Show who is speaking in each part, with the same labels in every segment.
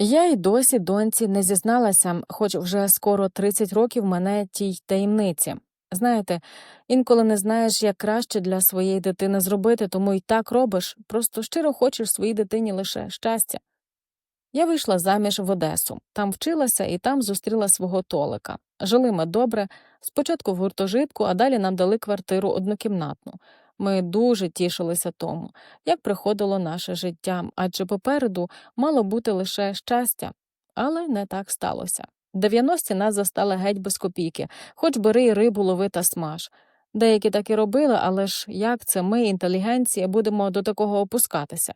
Speaker 1: Я й досі доньці не зізналася, хоч вже скоро 30 років мене тій таємниці. Знаєте, інколи не знаєш, як краще для своєї дитини зробити, тому й так робиш, просто щиро хочеш своїй дитині лише щастя. Я вийшла заміж в Одесу, там вчилася і там зустріла свого Толика. Жили ми добре, спочатку в гуртожитку, а далі нам дали квартиру однокімнатну. Ми дуже тішилися тому, як приходило наше життя, адже попереду мало бути лише щастя, але не так сталося. 90-ті нас застали геть без копійки, хоч бери й рибу лови та смаж. Деякі так і робили, але ж як це ми, інтелігенція, будемо до такого опускатися?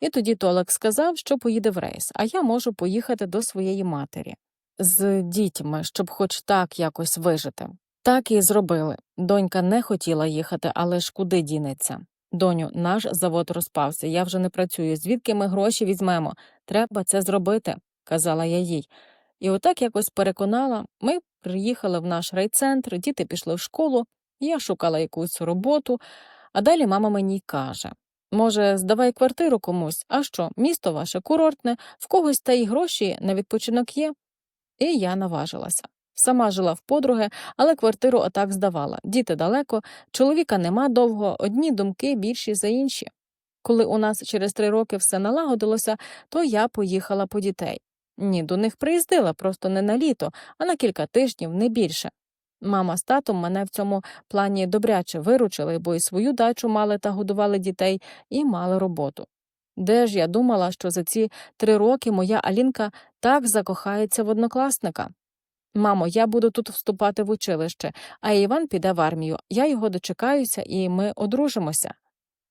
Speaker 1: І тоді Толик сказав, що поїде в рейс, а я можу поїхати до своєї матері з дітьми, щоб хоч так якось вижити. Так і зробили. Донька не хотіла їхати, але ж куди дінеться? Доню, наш завод розпався, я вже не працюю. Звідки ми гроші візьмемо? Треба це зробити, казала я їй. І отак якось переконала, ми приїхали в наш райцентр, діти пішли в школу, я шукала якусь роботу, а далі мама мені каже Може, здавай квартиру комусь, а що, місто ваше курортне, в когось та й гроші на відпочинок є? І я наважилася. Сама жила в подруги, але квартиру отак здавала. Діти далеко, чоловіка нема довго, одні думки більші за інші. Коли у нас через три роки все налагодилося, то я поїхала по дітей. Ні, до них приїздила, просто не на літо, а на кілька тижнів, не більше. Мама з татом мене в цьому плані добряче виручили, бо і свою дачу мали та годували дітей, і мали роботу. Де ж я думала, що за ці три роки моя Алінка так закохається в однокласника? Мамо, я буду тут вступати в училище, а Іван піде в армію. Я його дочекаюся, і ми одружимося.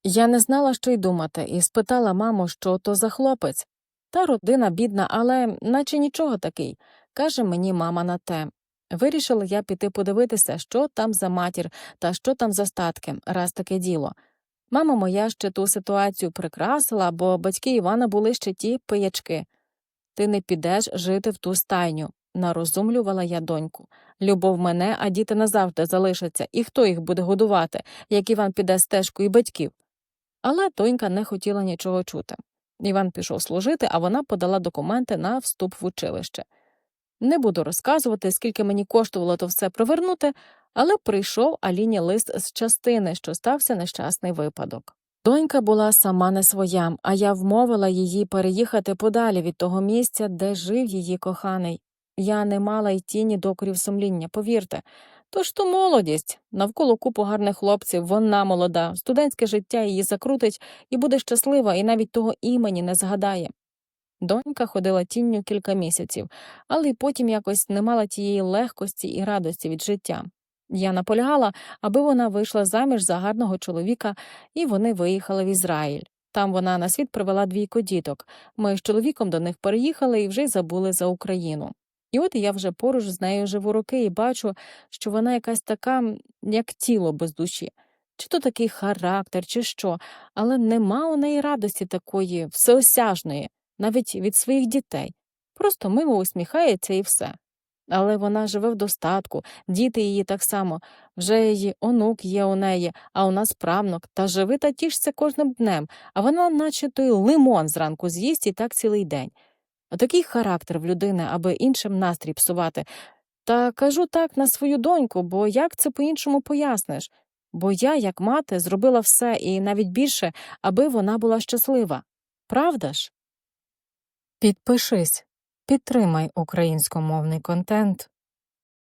Speaker 1: Я не знала, що й думати, і спитала маму, що то за хлопець. Та родина бідна, але наче нічого такий, каже мені мама на те. Вирішила я піти подивитися, що там за матір та що там за статки, раз таке діло. Мама моя ще ту ситуацію прикрасила, бо батьки Івана були ще ті пиячки. Ти не підеш жити в ту стайню, нарозумлювала я доньку. Любов мене, а діти назавжди залишаться, і хто їх буде годувати, як Іван піде стежкою батьків. Але донька не хотіла нічого чути. Іван пішов служити, а вона подала документи на вступ в училище. Не буду розказувати, скільки мені коштувало то все провернути, але прийшов Аліні лист з частини, що стався нещасний випадок. Донька була сама не своя, а я вмовила її переїхати подалі від того місця, де жив її коханий. Я не мала й тіні докорів сумління, повірте. Тож то молодість, навколо купу гарних хлопців, вона молода, студентське життя її закрутить і буде щаслива, і навіть того імені не згадає. Донька ходила тінню кілька місяців, але й потім якось не мала тієї легкості і радості від життя. Я наполягала, аби вона вийшла заміж за гарного чоловіка, і вони виїхали в Ізраїль. Там вона на світ привела двійко діток. Ми з чоловіком до них переїхали і вже забули за Україну. І от я вже поруч з нею живу роки і бачу, що вона якась така, як тіло без душі. Чи то такий характер, чи що, але нема у неї радості такої всеосяжної, навіть від своїх дітей. Просто мимо усміхається і все. Але вона живе в достатку, діти її так само, вже її онук є у неї, а у нас правнук, та живи та тішся кожним днем, а вона, наче той лимон зранку з'їсть і так цілий день. Такий характер в людини, аби іншим настрій псувати. Та кажу так на свою доньку, бо як це по-іншому поясниш? Бо я, як мати, зробила все і навіть більше, аби вона була щаслива. Правда ж? Підпишись, підтримай українськомовний контент.